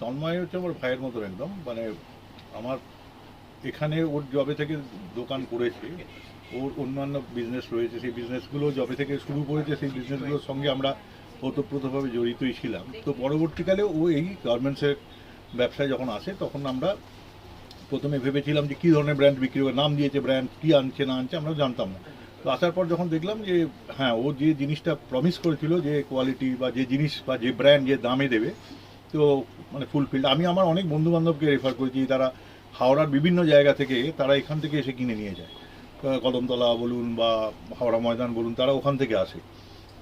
তন্ময় হচ্ছে আমার ভাইয়ের মতো একদম। মানে আমার এখানে ওর জবে থেকে দোকান করেছে, ওর অন্যান্য বিজনেস রয়েছে, সেই বিজনেসগুলো জবে থেকে শুরু করেছে, সেই বিজনেসগুলোর সঙ্গে আমরা ওতপ্রোতভাবে জড়িতই ছিলাম। তো পরবর্তীকালে ও এই গার্মেন্টসের ব্যবসায় যখন আসে, তখন আমরা প্রথমে ভেবেছিলাম যে কী ধরনের ব্র্যান্ড বিক্রি করে নাম দিয়েছে ব্র্যান্ড কী আনছে, না আনছে, আমরা জানতাম না। তো আসার পর যখন দেখলাম যে হ্যাঁ ও যে জিনিসটা প্রমিস করেছিল যে কোয়ালিটি বা যে জিনিস বা যে ব্র্যান্ড যে দামে দেবে তো মানে ফুলফিল্ড আমি আমার অনেক বন্ধু বান্ধবকে রেফার করেছি তারা হাওড়ার বিভিন্ন জায়গা থেকে তারা এখান থেকে এসে কিনে নিয়ে যায়। কদমতলা বলুন বা হাওড়া ময়দান বলুন তারা ওখান থেকে আসে।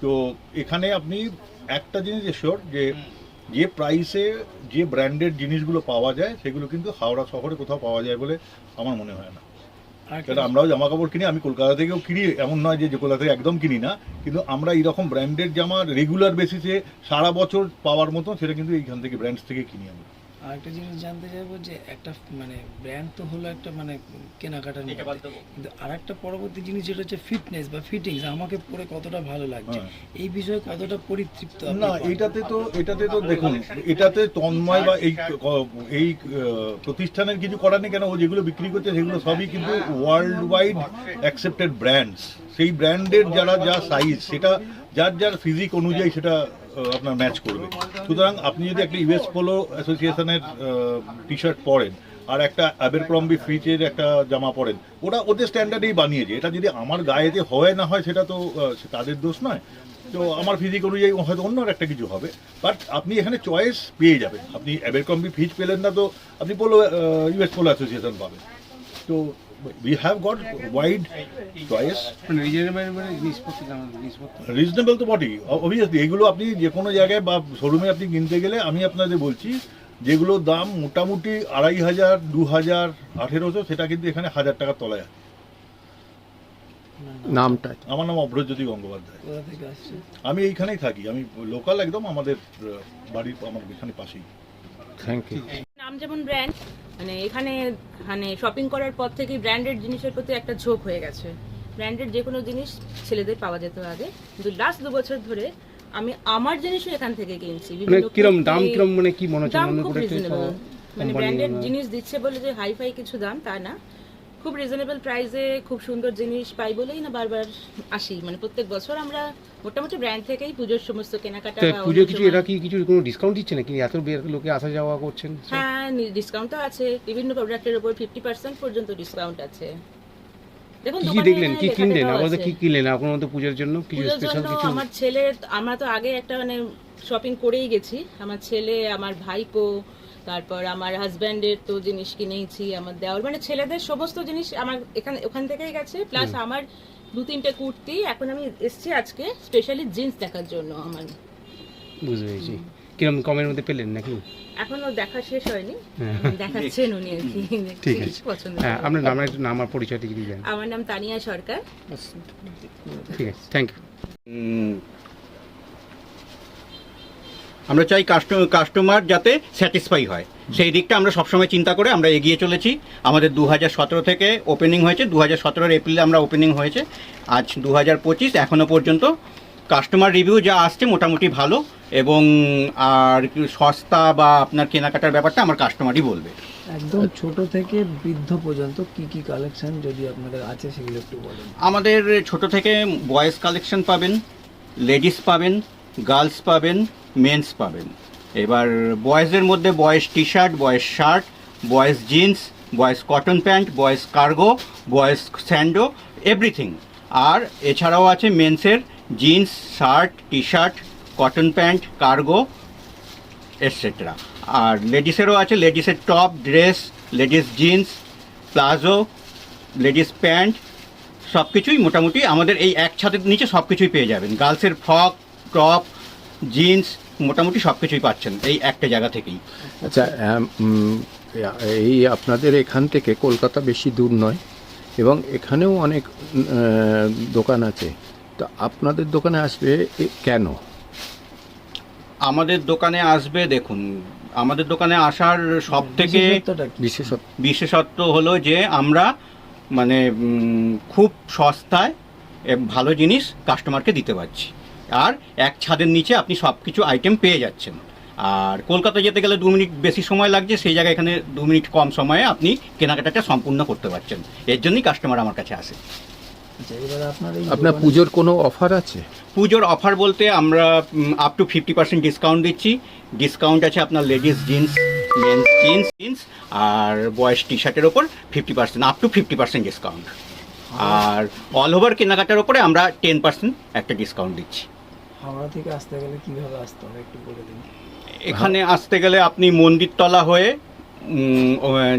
তো এখানে আপনি একটা জিনিস এসর যে যে প্রাইসে যে ব্র্যান্ডেড জিনিসগুলো পাওয়া যায় সেগুলো কিন্তু হাওড়া শহরে কোথাও পাওয়া যায় বলে আমার মনে হয় না। কারণ আমরাও জামা কাপড় কিনি, আমি কলকাতা থেকেও কিনি, এমন নয় যে যে কলকাতা থেকে একদম কিনি না, কিন্তু আমরা এইরকম ব্র্যান্ডের জামা রেগুলার বেসিসে সারা বছর পাওয়ার মতো, সেটা কিন্তু এইখান থেকে ব্র্যান্ডস থেকে কিনি আমরা। আরেকটা জিনিস জানতে চাইব যে একটা মানে ব্র্যান্ড তো হলো একটা মানে কেনাকাটার মধ্যে। কিন্তু আরেকটা পরবর্তী জিনিস যেটা হচ্ছে ফিটনেস বা ফিটিংস আমাকে পরে কতটা ভালো লাগছে? হ্যাঁ। এই বিষয়ে কতটা পরিতৃপ্ত না এটাতে তো এটাতে তো দেখুন এটাতে তন্ময় বা এই এই প্রতিষ্ঠানের কিছু করার নেই কেন? ও যেগুলো বিক্রি করছে সেগুলো সবই কিন্তু ওয়ার্ল্ড ওয়াইড অ্যাকসেপ্টেড ব্র্যান্ডস সেই ব্র্যান্ডের যারা যা সাইজ সেটা যার যার ফিজিক অনুযায়ী সেটা আপনার ম্যাচ করবে। সুতরাং আপনি যদি একটা ইউএস পোলো অ্যাসোসিয়েশনের টি শার্ট পরেন, আর একটা অ্যাবেরক্রম্বি ফ্রিচের একটা জামা পরেন, ওরা ওদের স্ট্যান্ডার্ডেই বানিয়েছে এটা যদি আমার গায়েতে হয় না হয়, সেটা তো তাদের দোষ নয়। তো আমার ফিজিক অনুযায়ী হয়তো অন্য একটা কিছু হবে। বাট আপনি এখানে চয়েস পেয়ে যাবেন। আপনি অ্যাবেরকম্বি ফিজ পেলেন না তো আপনি পোলো ইউএস পোলো অ্যাসোসিয়েশন পাবেন। তো we have got wide choice reasonable মানে জিনিসপত্র রিজনেবল তো বটেই। অবভিয়াসলি এগুলো আপনি যে কোনো জায়গায় বা শোরুমে আপনি কিনতে গেলে আমি আপনাদের বলছি যেগুলোর দাম মোটামুটি আড়াই হাজার দু হাজার আঠেরোশো সেটা কিন্তু এখানে হাজার টাকার তলায় আছে। নামটা আমার নাম অভ্রজ্যোতি গঙ্গোপাধ্যায়। আমি এইখানেই থাকি। আমি লোকাল একদম আমাদের বাড়ির আমার এখানে পাশেই। থ্যাংক ইউ নাম যেমন ব্র্যান্ড মানে এখানে মানে শপিং করার পর থেকে ব্র্যান্ডেড জিনিসের প্রতি একটা ঝোঁক হয়ে গেছে। ব্র্যান্ডেড যে কোনো জিনিস ছেলেদের পাওয়া যেত আগে। কিন্তু লাস্ট দু বছর ধরে আমি আমার জিনিসও এখান থেকে কিনছি। মানে বিভিন্ন কিরম দাম কিরম মানে কি মনে হচ্ছে? দাম খুব করে রিজনেবল মানে ব্র্যান্ডেড জিনিস দিচ্ছে বলে যে হাইফাই কিছু দাম তা না। খুব রিজনেবল প্রাইসে খুব সুন্দর জিনিস পাই বলেই না বারবার আসি। মানে প্রত্যেক বছর আমরা মোটামুটি ব্র্যান্ড থেকেই পুজোর সমস্ত কেনাকাটা পুজো কিছু এরা কি কিছু কোনো ডিসকাউন্ট দিচ্ছে নাকি? এত লোকে আসা যাওয়া করছেন? হ্যাঁ ডিসকাউন্ট তো আছে। বিভিন্ন প্রোডাক্টের উপর ফিফটি পার্সেন্ট পর্যন্ত ডিসকাউন্ট আছে। দেখুন কি দেখলেন? কি কিনলেন? আপনাদের কি কিনলেন? আপনার পুজোর জন্য কিছু স্পেশাল কিছু আমার ছেলে আমরা তো আগে একটা মানে শপিং করেই গেছি। আমার ছেলে আমার ভাইপো তারপর আমার হাজব্যান্ডের তো জিনিস কিনেইছি আমার দেওয়ার মানে ছেলেদের সমস্ত জিনিস আমার এখানে ওখান থেকেই গেছে। প্লাস আমার দু তিনটে কুর্তি এখন আমি এসেছি আজকে স্পেশালি জিন্স দেখার জন্য আমার। বুঝতে পেরেছি। কিরম কমের মধ্যে পেলেন নাকি? এখনও দেখা শেষ হয়নি। হ্যাঁ। দেখাচ্ছেন উনি আর কি। ঠিক আছে। পছন্দ হ্যাঁ আপনার একটু নাম আর পরিচয়টা যদি দেন আমার নাম তানিয়া সরকার। ঠিক আছে। থ্যাংক ইউ আমরা চাই কাস্টমার যাতে স্যাটিসফাই হয়। সেই দিকটা আমরা সবসময় চিন্তা করে আমরা এগিয়ে চলেছি। আমাদের দু হাজার সতেরো থেকে ওপেনিং হয়েছে। দু হাজার সতেরোর এপ্রিলে আমরা ওপেনিং হয়েছে। আজ দু হাজার পঁচিশ এখনও পর্যন্ত কাস্টমার রিভিউ যা আসছে মোটামুটি ভালো এবং আর কি সস্তা বা আপনার কেনাকাটার ব্যাপারটা আমার কাস্টমারই বলবে। একদম ছোট থেকে বৃদ্ধ পর্যন্ত কি কি কালেকশন যদি আপনাদের আছে সেগুলো একটু বলেন। আমাদের ছোট থেকে বয়েজ কালেকশন পাবেন লেডিস পাবেন গার্লস পাবেন, মেন্স পাবেন। এবার বয়েজের মধ্যে boys T shirt boys shirt, boys jeans, boys cotton pant, boys cargo, boys sando, everything. আর এছাড়াও আছে মেন্সের jeans, shirt T shirt cotton pant, cargo etcetera আর লেডিসেরও আছে লেডিসের top, dress, ladies jeans, palazzo, ladies pant সব কিছুই মোটামুটি আমাদের এই এক ছাদের নিচে সব কিছুই পেয়ে যাবেন। গার্লসের ফ্রক টপ জিন্স মোটামুটি সব কিছুই পাচ্ছেন এই একটা জায়গা থেকেই। আচ্ছা এই আপনাদের এখান থেকে কলকাতা বেশি দূর নয় এবং এখানেও অনেক দোকান আছে। তো আপনাদের দোকানে আসবে কেন? আমাদের দোকানে আসবে দেখুন আমাদের দোকানে আসার সব থেকে বিশেষত্বটা বিশেষত্ব। হলো যে আমরা মানে খুব সস্তায় ভালো জিনিস কাস্টমারকে দিতে পারছি। আর এক ছাদের নিচে আপনি সব কিছু আইটেম পেয়ে যাচ্ছেন। আর কলকাতা যেতে গেলে দু মিনিট বেশি সময় লাগছে সেই জায়গায় এখানে দু মিনিট কম সময়ে আপনি কেনাকাটাটা সম্পূর্ণ করতে পারছেন। এর জন্যই কাস্টমার আমার কাছে আসে। আচ্ছা আপনার পুজোর কোনো অফার আছে? পুজোর অফার বলতে আমরা up to fifty percent discount দিচ্ছি। ডিসকাউন্ট আছে আপনার ladies jeans men's jeans jeans আর বয়েজ টি শার্টের ওপর fifty percent up to fifty percent discount R all over কেনাকাটার ওপরে আমরা টেন পার্সেন্ট একটা ডিসকাউন্ট দিচ্ছি। হাওড়া থেকে আসতে গেলে কীভাবে আসতে হবে একটু বলে দিন? এখানে আসতে গেলে আপনি মন্দিরতলা হয়ে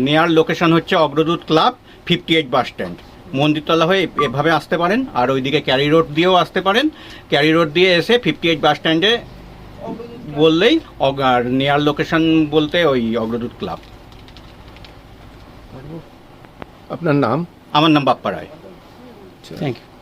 নেয়ার লোকেশন হচ্ছে Agradoot club fifty eight bus stand Mandirtala হয়ে এভাবে আসতে পারেন আর ওইদিকে ক্যারি রোড দিয়েও আসতে পারেন। ক্যারি রোড দিয়ে এসে ফিফটি এইট বাস স্ট্যান্ডে বললেই আর নেয়ার লোকেশন বলতে ওই অগ্রদূত ক্লাব। আপনার নাম? আমার নাম বাপ্পা রায়। Thank you